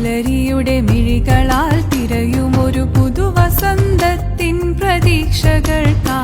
പുലരിയുടെ മിഴികളാൽ തിരയും ഒരു പുതുവസന്തത്തിൻ പ്രതീക്ഷകൾക്കാ